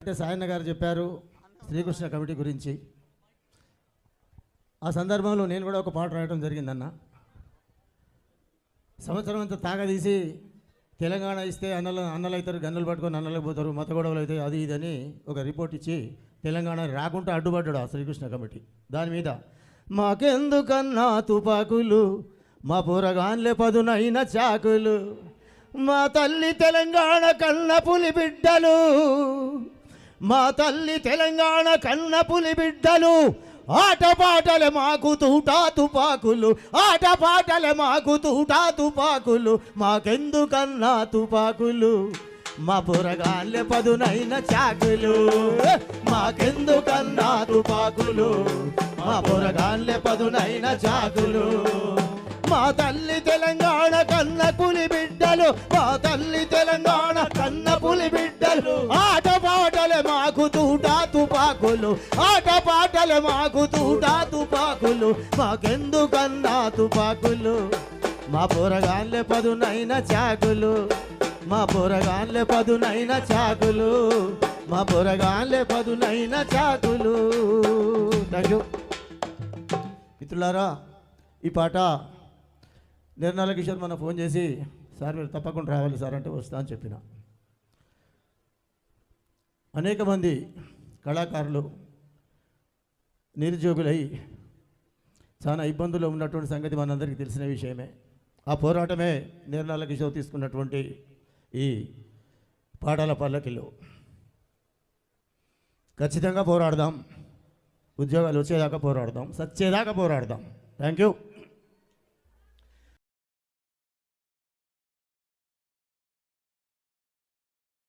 అంటే సాయన్న గారు చెప్పారు శ్రీకృష్ణ కమిటీ గురించి. ఆ సందర్భంలో నేను కూడా ఒక పాట రాయడం జరిగిందన్న. సంవత్సరం అంతా తాగదీసి తెలంగాణ ఇస్తే అన్నలు అన్నలు అవుతారు గన్నలు పట్టుకొని అన్నలకు పోతారు మత గొడవలు అయితే అది ఇది అని ఒక రిపోర్ట్ ఇచ్చి తెలంగాణ రాకుండా అడ్డుపడ్డాడు ఆ శ్రీకృష్ణ కమిటీ. దాని మీద మాకెందుకన్నా తుపాకులు మా పోరగాన్లే పదునైన చాకులు మా తల్లి తెలంగాణ కన్న పులి బిడ్డలు మా తల్లి తెలంగాణ కన్న పులి బిడ్డలు ఆటపాటలే మాకు తూటా తుపాకులు ఆటపాటలే మాకు తూటా తుపాకులు మాకెందుకన్నా తుపాకులు? మా బురగాళ్ళే పదునైన చాకులు మాకెందుకన్నా తుపాకులు? మా బురగాళ్ళే పదునైన చాకులు. మా తల్లి తెలంగాణ కన్న పులి బిడ్డలు మా తల్లి తెలంగాణ కన్న పులి బిడ్డలు ఆ పాటలే మాకు తూటా తుపాకులు ఆట పాటలే మాకు తూటా తుపాకులు మాకెందుకన్నా తుపాకులు? మా పొరగాన్లే పదునైన చాకులు మా పొరగాన్లే పదునైన చాకులు మా పొరగాన్లే పదునైన చాకులు. థ్యాంక్ యూ మిత్రులారా ఈ పాట నిర్మల కిషోర్ మన ఫోన్ చేసి సార్ మీరు తప్పకుండా రావాలి సార్ అంటే వస్తా అని చెప్పిన. అనేక మంది కళాకారులు నిరుద్యోగులై చాలా ఇబ్బందులు ఉన్నటువంటి సంగతి మనందరికీ తెలిసిన విషయమే. ఆ పోరాటమే నిర్ణయాల కిషోర్ తీసుకున్నటువంటి ఈ పాటల పల్లకిలో. ఖచ్చితంగా పోరాడదాం. ఉద్యోగాలు వచ్చేదాకా పోరాడదాం. సచ్చేదాకా పోరాడదాం. Thank you